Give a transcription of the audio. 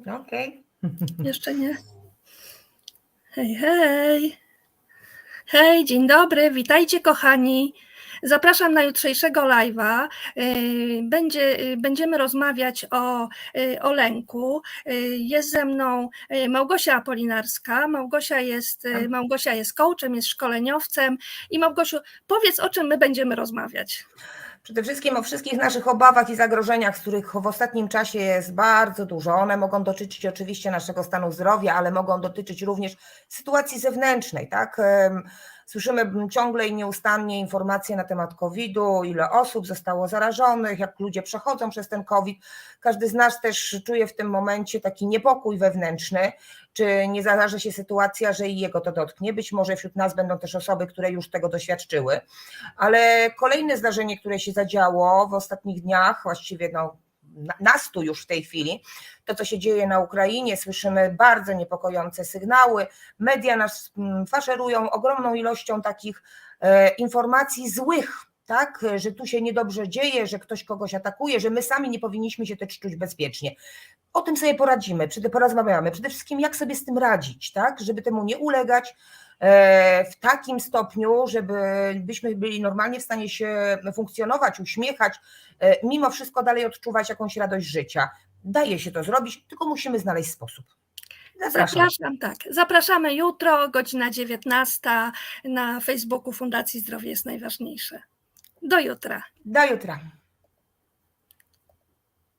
Okej. Okay. Jeszcze nie. Hej, hej. Hej, dzień dobry, witajcie kochani. Zapraszam na jutrzejszego live'a. Y, będzie, y, będziemy rozmawiać o, y, o lęku. Jest ze mną Małgosia Apolinarska. Małgosia jest, tak. Małgosia jest coachem, jest szkoleniowcem. I Małgosiu, powiedz o czym my będziemy rozmawiać. Przede wszystkim o wszystkich naszych obawach i zagrożeniach, z których w ostatnim czasie jest bardzo dużo. One mogą dotyczyć oczywiście naszego stanu zdrowia, ale mogą dotyczyć również sytuacji zewnętrznej, tak? Słyszymy ciągle i nieustannie informacje na temat COVID-u, ile osób zostało zarażonych, jak ludzie przechodzą przez ten COVID. Każdy z nas też czuje w tym momencie taki niepokój wewnętrzny, czy nie zadarzy się sytuacja, że i jego to dotknie. Być może wśród nas będą też osoby, które już tego doświadczyły. Ale kolejne zdarzenie, które się zadziało w ostatnich dniach, właściwie no, na- nastu już w tej chwili, to co się dzieje na Ukrainie, słyszymy bardzo niepokojące sygnały. Media nas mm, faszerują ogromną ilością takich e, informacji złych. Tak, że tu się niedobrze dzieje, że ktoś kogoś atakuje, że my sami nie powinniśmy się też czuć bezpiecznie. O tym sobie poradzimy, porozmawiamy. Przede wszystkim, jak sobie z tym radzić, tak, żeby temu nie ulegać, w takim stopniu, żeby byśmy byli normalnie w stanie się funkcjonować, uśmiechać, e, mimo wszystko dalej odczuwać jakąś radość życia. Daje się to zrobić, tylko musimy znaleźć sposób. Zapraszam. Zapraszam, tak. Zapraszamy jutro, godzina 19 na Facebooku Fundacji Zdrowie jest najważniejsze. Do jutra. Do jutra.